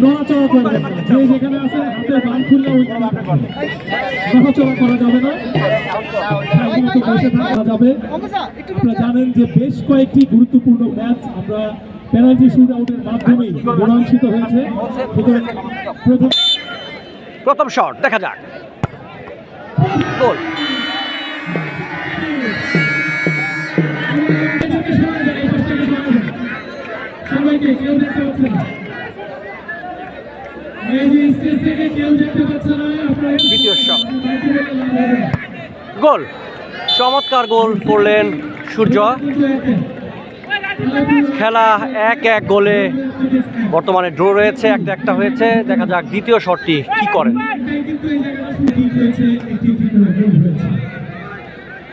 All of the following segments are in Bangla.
নড়াচড়া করবেন না যে যেখানে আছে হাতে বান খুললে ওইখানে থাকবেন। নড়াচড়া করা যাবে না। সাধারণত বসে থাকা যাবে। আপনারা জানেন যে বেশ কয়েকটি গুরুত্বপূর্ণ ম্যাচ আমরা পেনাল্টি শুট আউটের মাধ্যমেই হয়েছে। প্রথম প্রথম শট দেখা যাক। গোল। সবাইকে কেউ দেখতে পাচ্ছে না এই যে স্টেজ থেকে কেউ দেখতে পাচ্ছে না আপনারা গোল চমৎকার গোল করলেন সূর্য। খেলা এক এক গোলে বর্তমানে ড্র রয়েছে, একটা একটা হয়েছে। দেখা যাক দ্বিতীয় শটটি কি করেন। দেখা যাক জায়গাটা ঠিক হয়েছে একটি একটি করে গোল হয়েছে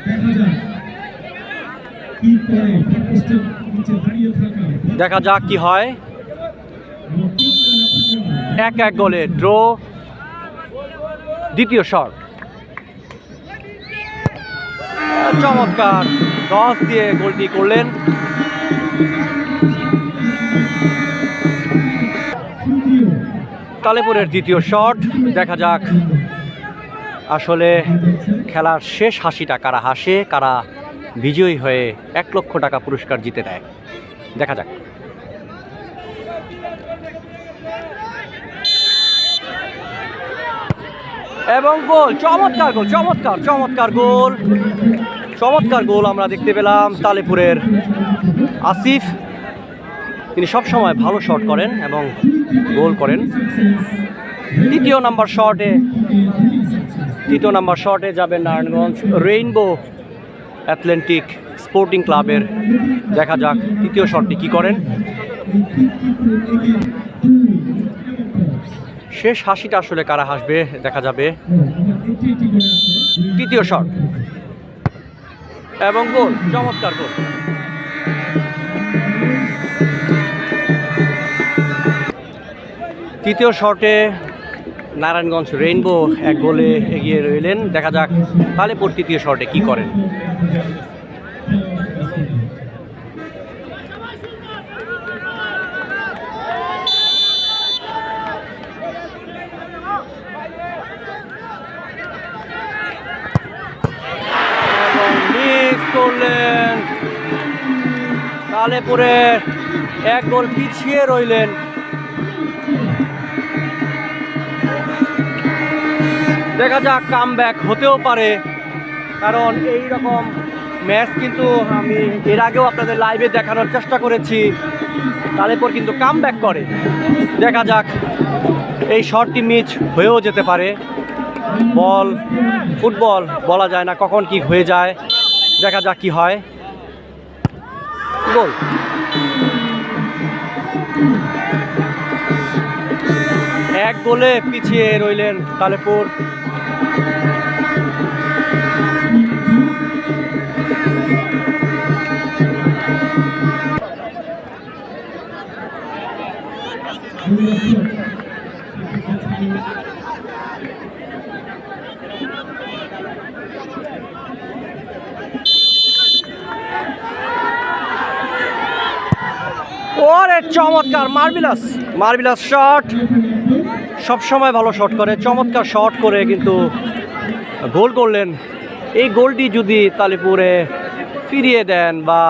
দেখা যাক কি করে ফার্স্টের নিচে দাঁড়িয়ে থাকা দেখা যাক কি হয় এক এক গোলে ড্র। দ্বিতীয় শট। চমৎকার দশ দিয়ে গোলটি করলেন। তৃতীয় তালেপুরের দ্বিতীয় শট। দেখা যাক আসলে খেলার শেষ হাসিটা কারা হাসে, কারা বিজয়ী হয়ে এক লক্ষ টাকা পুরস্কার জিতে নেয়। দেখা যাক। এবং গোল, চমৎকার গোল, চমৎকার চমৎকার গোল। চমৎকার গোল আমরা দেখতে পেলাম তালেপুরের আসিফ। তিনি সবসময় ভালো শট করেন এবং গোল করেন। তৃতীয় নাম্বার শটে তৃতীয় নাম্বার শটে যাবে নারায়ণগঞ্জ রেইনবো অ্যাথলেন্টিক স্পোর্টিং ক্লাবের। দেখা যাক, তৃতীয় শটটি কি করেন। শেষ হাসিটা আসলে কারা হাসবে, দেখা যাবে। তৃতীয় শট। এবং গোল, চমৎকার গোল। তৃতীয় শটে নারায়ণগঞ্জ রেইনবো এক গোলে এগিয়ে রইলেন। দেখা যাক তালেপুর তৃতীয় শটে কি করেন এবং করলেন। তালেপুরে এক গোল পিছিয়ে রইলেন। দেখা যাক কাম ব্যাক হতেও পারে। কারণ এই রকম ম্যাচ কিন্তু আমি এর আগেও আপনাদের লাইভে দেখানোর চেষ্টা করেছি। তালেপুর কিন্তু কাম ব্যাক করে। দেখা যাক এই শটটি মিচ হয়েও যেতে পারে। বল, ফুটবল বলা যায় না কখন কি হয়ে যায়। দেখা যাক কি হয়। গোল। এক গোলে পিছিয়ে রইলেন তালেপুর। চমৎকার মার্বিলাস মার্বিলাস শট। সব সময় ভালো শট করে, চমৎকার শট করে কিন্তু গোল করলেন। এই গোলটি যদি তালিপুরে ফিরিয়ে দেন বা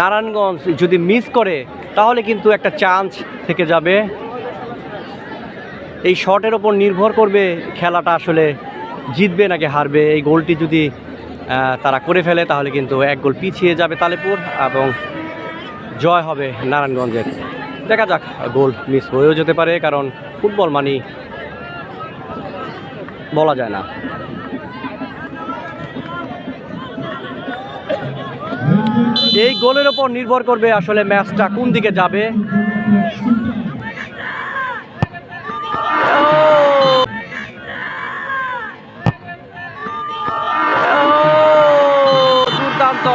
নারায়ণগঞ্জ যদি মিস করে, তাহলে কিন্তু একটা চান্স থেকে যাবে। এই শটের ওপর নির্ভর করবে খেলাটা আসলে জিতবে নাকি হারবে। এই গোলটি যদি তারা করে ফেলে, তাহলে কিন্তু এক গোল পিছিয়ে যাবে তালেপুর এবং জয় হবে নারায়ণগঞ্জের। দেখা যাক, গোল মিস হয়েও যেতে পারে, কারণ ফুটবল মানি বলা যায় না। এই গোলের ওপর নির্ভর করবে আসলে ম্যাচটা কোন দিকে যাবে। দুর্দান্ত।